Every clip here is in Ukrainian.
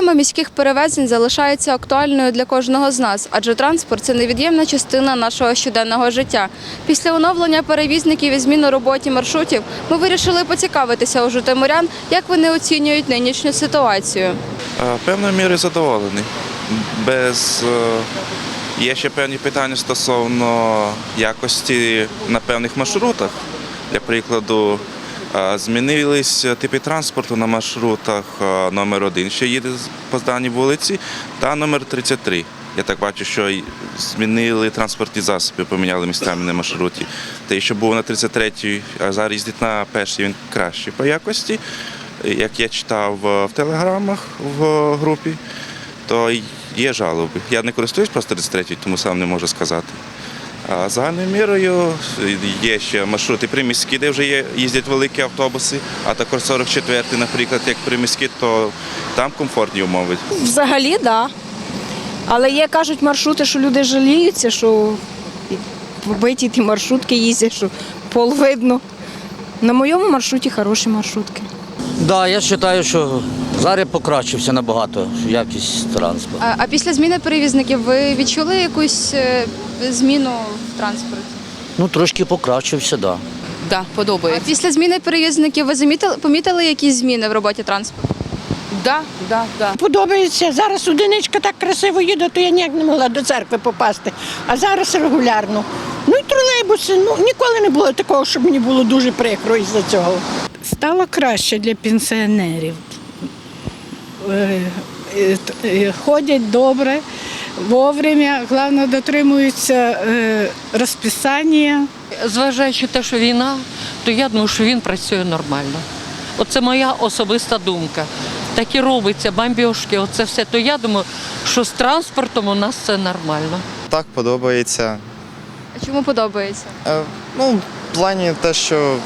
Тема міських перевезень залишається актуальною для кожного з нас, адже транспорт це невід'ємна частина нашого щоденного життя. Після оновлення перевізників і зміни роботі маршрутів ми вирішили поцікавитися у житомирян, як вони оцінюють нинішню ситуацію. Певною мірою задоволений. Без е, є ще певні питання стосовно якості на певних маршрутах. Для прикладу, змінились типи транспорту на маршрутах е, номер 1 що їде по даній вулиці, та номер 33. Я так бачу, що змінили транспортні засоби, поміняли місцями на маршруті. Те, що був на 33-й, а зараз їздить на перший, він кращий по якості. Як я читав е, в телеграмах в групі, то є жалоби. Я не користуюсь просто 33 тому сам не можу сказати. А загальною мірою є ще маршрути приміські, де вже є, їздять великі автобуси, а також 44-й, наприклад, як приміські, то там комфортні умови. Взагалі, так. Да. Але є, кажуть, маршрути, що люди жаліються, що побиті ті маршрутки їздять, що пол видно. На моєму маршруті хороші маршрутки. Да, я вважаю, що зараз покращився набагато якість транспорту. А, а після зміни перевізників ви відчули якусь е, зміну транспорті? Ну, трошки покращився, так. Да. Да, А після зміни перевізників ви замітили, помітили якісь зміни в роботі транспорту? Да, да, да. Подобається. Зараз одиничка так красиво їде, то я ніяк не могла до церкви попасти. А зараз регулярно. Ну і тролейбуси. Ну ніколи не було такого, щоб мені було дуже прикро із-за цього. Стало краще для пенсіонерів. Е, е, е, Ходять добре, вовремя, головне дотримуються е, розписання. Зважаючи те, що війна, то я думаю, що він працює нормально. Оце моя особиста думка. Так і робиться, бамбіошки, оце все. То я думаю, що з транспортом у нас це нормально. Так, подобається. А чому подобається? Е, Ну, в плані те, що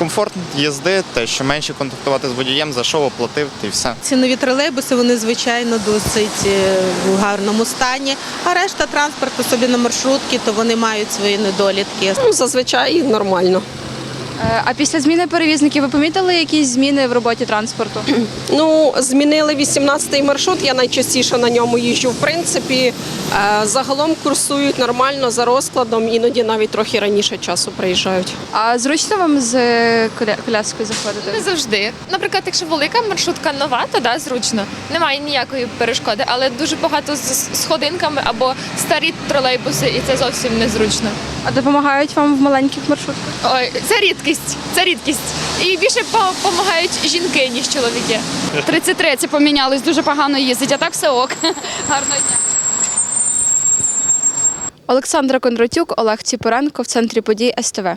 комфорт їзди, те, що менше контактувати з водієм, за що оплатив, і все. Ці нові тролейбуси, вони звичайно досить е, в гарному стані. А решта транспорту собі на маршрутки, то вони мають свої недолітки. Ну, зазвичай нормально. Е, А після зміни перевізників ви помітили якісь зміни в роботі транспорту? Ну, змінили 18-й маршрут, я найчастіше на ньому їжджу. В принципі, е, загалом курсують нормально за розкладом, іноді навіть трохи раніше часу приїжджають. А зручно вам з е, коля- коляскою заходити? Не завжди. Наприклад, якщо велика маршрутка нова, то да, зручно. Немає ніякої перешкоди, але дуже багато з сходинками або старі тролейбуси, і це зовсім незручно. А допомагають вам в маленьких маршрутках? Ой, це рідкість, це рідкість. І більше допомагають жінки, ніж чоловіки. 33 це помінялись, дуже погано їздить, а так все ок. Гарного дня. Олександра Кондратюк, Олег Ціпоренко в центрі подій СТВ.